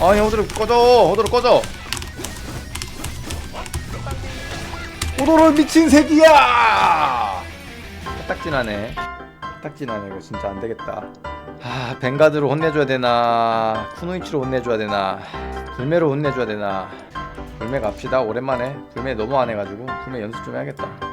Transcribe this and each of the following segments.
아니 호도로 꺼져. 호도로 꺼져. 호도로 미친 새끼야! 딱진하네. 딱진하네. 이거 진짜 안 되겠다. 아 벵가드로 혼내줘야 되나? 쿠노이치로 혼내줘야 되나? 불매로 혼내줘야 되나? 불매 갑시다. 오랜만에. 불매 너무 안 해가지고. 불매 연습 좀 해야겠다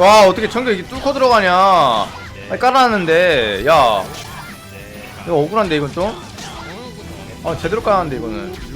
와 어떻게 청결 이게 뚫고 들어가냐. 아니 깔아놨는데. 야. 이거 억울한데 이건 좀? 아 제대로 깔았는데 이거는.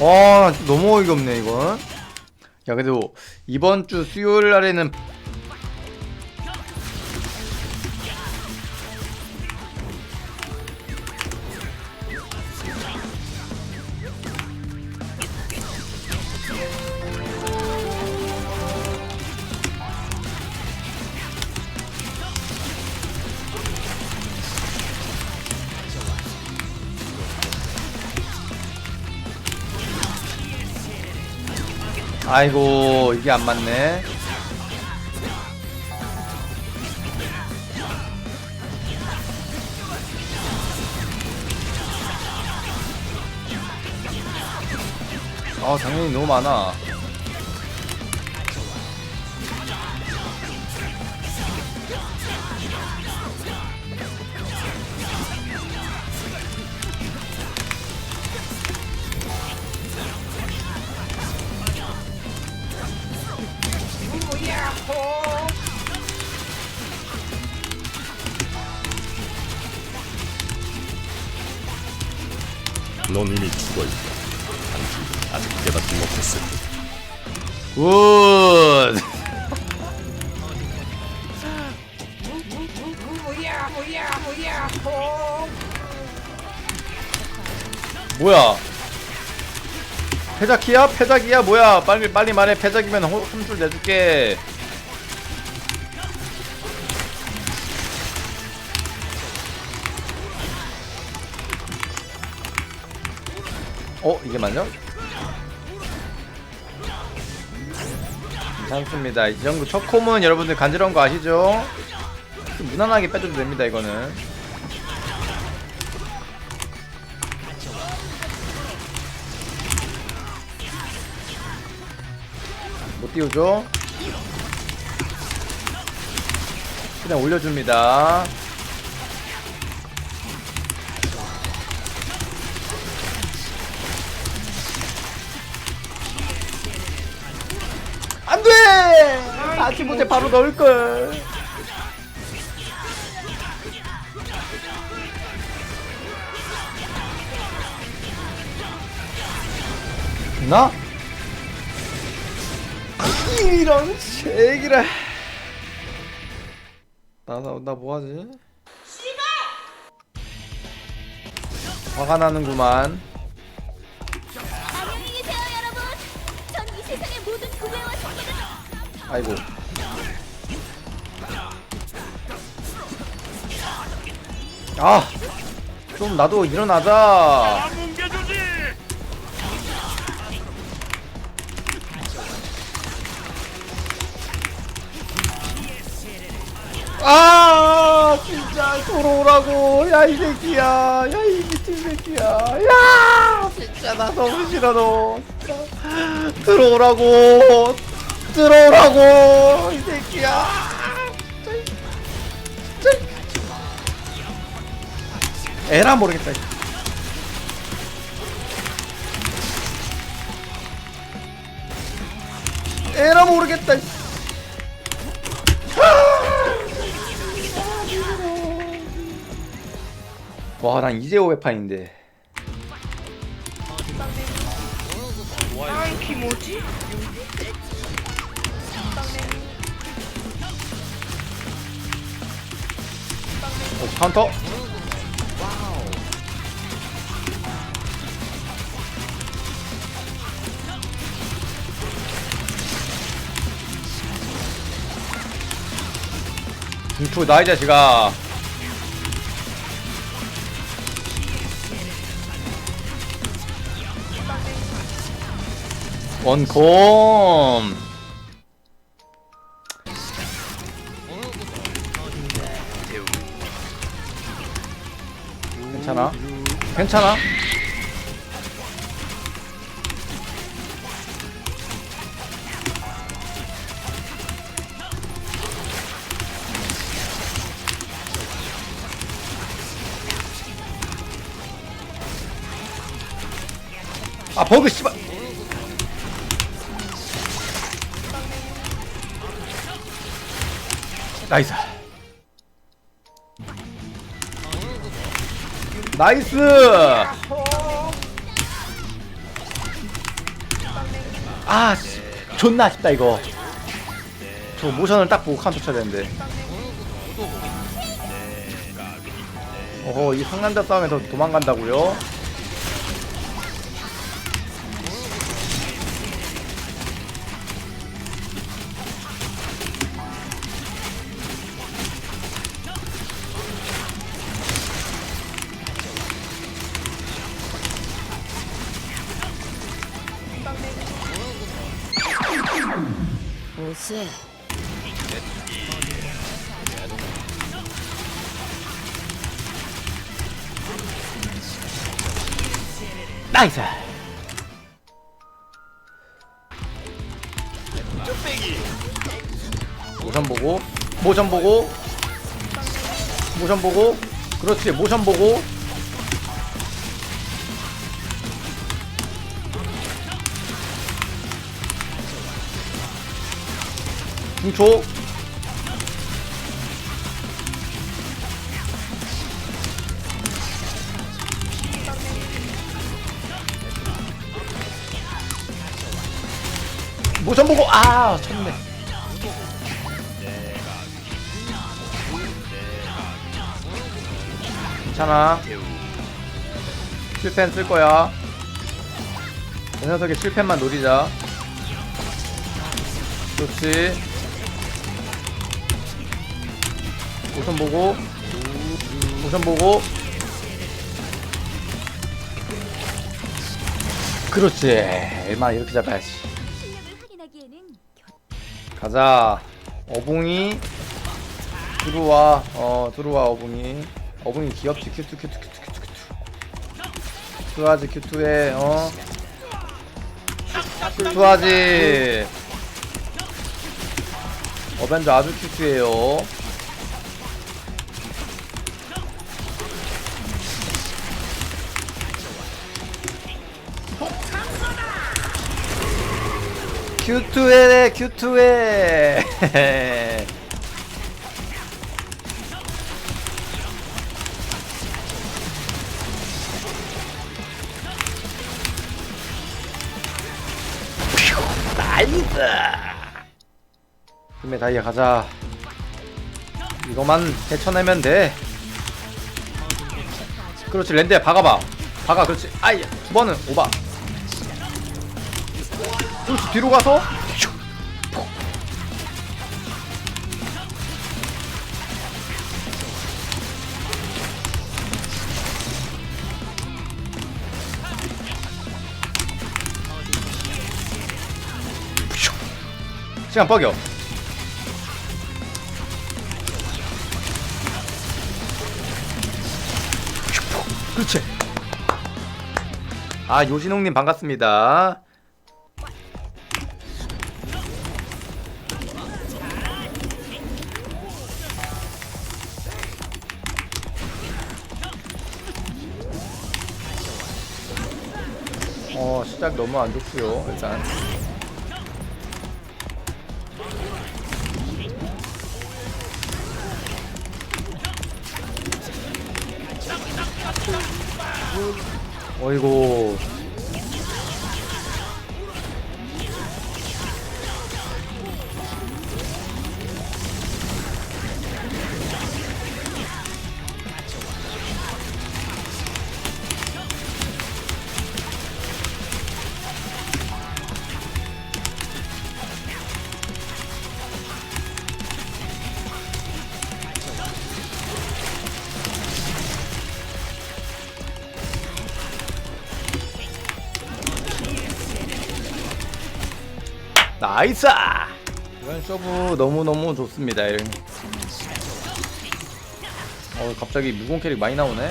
와 너무 어이가 없네 이건. 야 그래도 이번 주 수요일 날에는 아이고 이게 안 맞네 아 당연히 너무 많아 넌 이미 죽어있다. 아직 깨닫지 못했을 뿐. 굿 뭐야 패자키야? 패자기야? 뭐야 빨리 빨리 말해 패자기면 호- 홈줄 내줄게 어 이게 맞냐? 괜찮습니다 이 정도 첫 콤은 여러분들 간지러운 거 아시죠? 좀 무난하게 빼줘도 됩니다 이거는 못 띄우죠? 그냥 올려줍니다 안돼! 아침 못해 바로 넣을걸 나? 이런 새끼라 나나 뭐하지? 화가 나는구만 아이고. 아! 좀 나도 일어나자. 아 진짜 돌아오라고. 야 이 새끼야. 야 이 미친 새끼야. 야 진짜 나 너무 싫어 너. 들어오라고 들어오라고 이 새끼야 진짜, 진짜. 에라 모르겠다 에라 모르겠다. 와, 난 이제 500판인데. 카운터. 중투 나이 자식아. 원콤. 괜찮아? 아 버그 씨발 나이스 나이스! 아 씨, 존나 아쉽다 이거. 저 모션을 딱 보고 카운터 쳐야 되는데. 어허 이 상남자 싸움에서 도망간다고요? 보스. 나이스 모션 보고 모션 보고 모션 보고 그렇지 모션 보고 중초 모션 보고 아 쳤네. 괜찮아. 실펜 쓸 거야. 이 녀석의 실펜만 노리자. 그렇지 모션 보고. 모션 보고. 그렇지. 얼마 이렇게 잡아야지. 가자. 어붕이. 들어와. 어 들어와 어붕이. 어붕이 귀엽지. 큐투 큐투 큐투 큐투 큐투. 큐투하지 큐투해 어? 큐투하지. 어벤져 아주 큐투해요 큐투해 큐투해 나이스 힘의 다이아 가자. 이거만 헤쳐내면 돼. 그렇지 랜드에 박아봐. 박아 그렇지. 아이 두 번은 오바 뒤로 가서? 시간 뻐겨 그렇지. 아 요진홍님 반갑습니다 어 시작 너무 안 좋고요 일단. 어이고 나이스! 이런 쇼부 너무너무 좋습니다. 어, 갑자기 무공 캐릭 많이 나오네?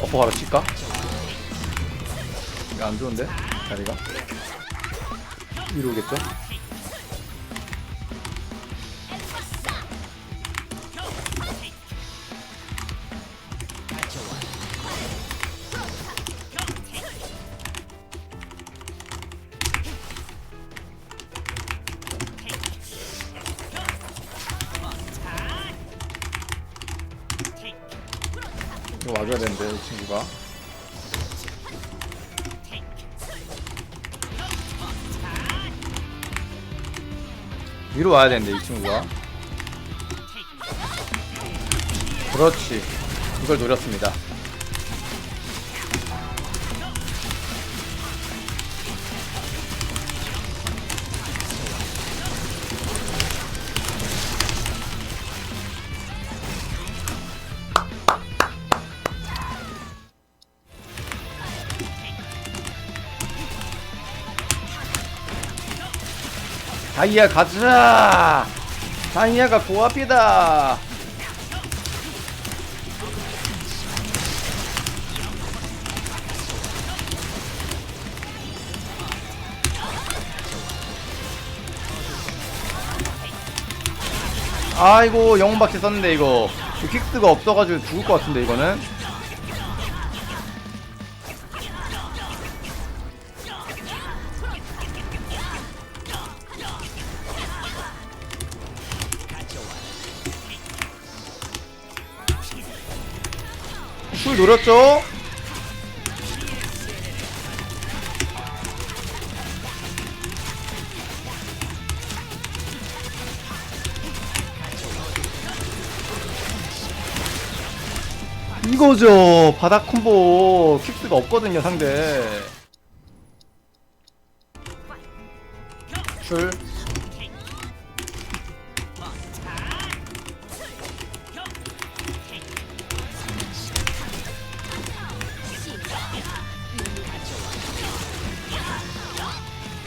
어퍼 바로 칠까? 이거 안 좋은데? 자리가? 위로 오겠죠? 와줘야 되는데, 이 친구가. 위로 와야 되는데, 이 친구가. 그렇지. 이걸 노렸습니다. 다이아 가자! 다이아가 고앞이다! 아이고 영웅박씨 썼는데 이거 이 퀵스가 없어가지고 죽을 것 같은데 이거는 술 노렸죠? 이거죠 바닥 콤보 킥스가 없거든요 상대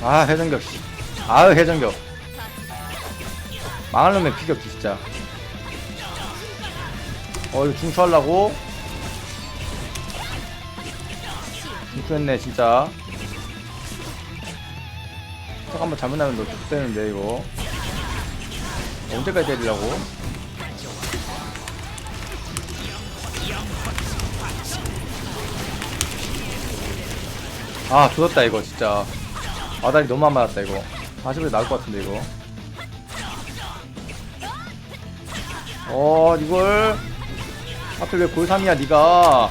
아 회전격. 씨 아으 회전격. 망할 놈의 피격 진짜. 어 이거 중추하려고? 중추했네 진짜. 턱 한번 잘못 나면 너 죽되는데 이거. 언제까지 때리려고? 아 조졌다 이거 진짜 아다리 너무 안 맞았다 이거. 40에 나올 것 같은데 이거. 어 이걸. 하필 왜 골3이야 니가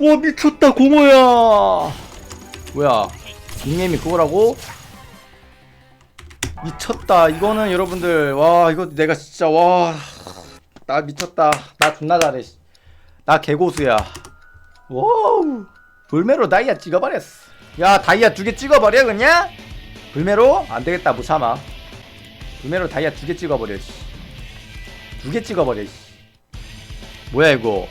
와 미쳤다 공호야 뭐야 닉네임이 그거라고? 미쳤다 이거는 여러분들 와 이거 내가 진짜 와 나 미쳤다 나 존나 잘해 씨. 나 개고수야 와우 불매로 다이아 찍어버렸어 야 다이아 두 개 찍어버려 그냥? 불매로? 안되겠다 못 참아 불매로 다이아 두 개 찍어버려 두 개 찍어버려 씨. 뭐야 이거